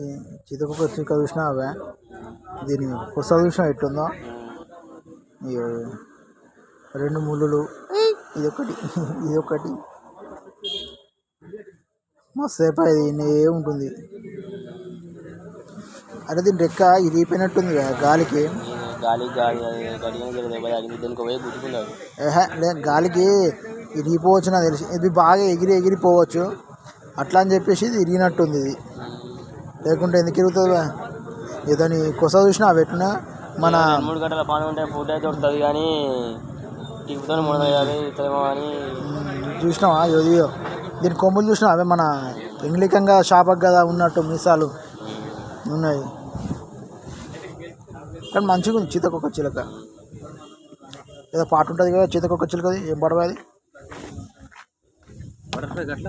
ఈ చితకొక చిక్క చూసినా అవే. దీని కొస చూసినా ఎట్టుందో? రెండు ముళ్ళులు. ఇదొకటి. ఇదొకటి. మస్తు సేపు అది ఏ ఉంటుంది. అరే దీని రెక్క ఇరిగిపోయినట్టుంది గాలికి. గాలికి ఇరిగిపోవచ్చు నాకు తెలిసి. ఇది బాగా ఎగిరి ఎగిరిపోవచ్చు. అట్లా అని చెప్పేసి ఇది ఇరిగినట్టుంది ఇది. లేకుంటే ఎందుకు ఇరుగుతుంది ఏదని కొస చూసినా పెట్టినా మన మూడు గంటల పని ఉంటే ఫుడ్ అయితే దొరుకుతుంది కానీ టిప్పుతో మూడు వేయాలి ఇతరేమో అని. చూసినావా? ఇదిగో దీని కొమ్ములు చూసినా అవే మన ఇంగ్లికంగా షాపక్ కదా ఉన్నట్టు మీసాలు ఉన్నాయి. కానీ మంచిగా ఉంది చీతకొక చిలక. ఏదో పాట ఉంటుంది కదా చీతకొక చిలకది ఏం పడవ అది? బటర్ఫ్లై గట్ల?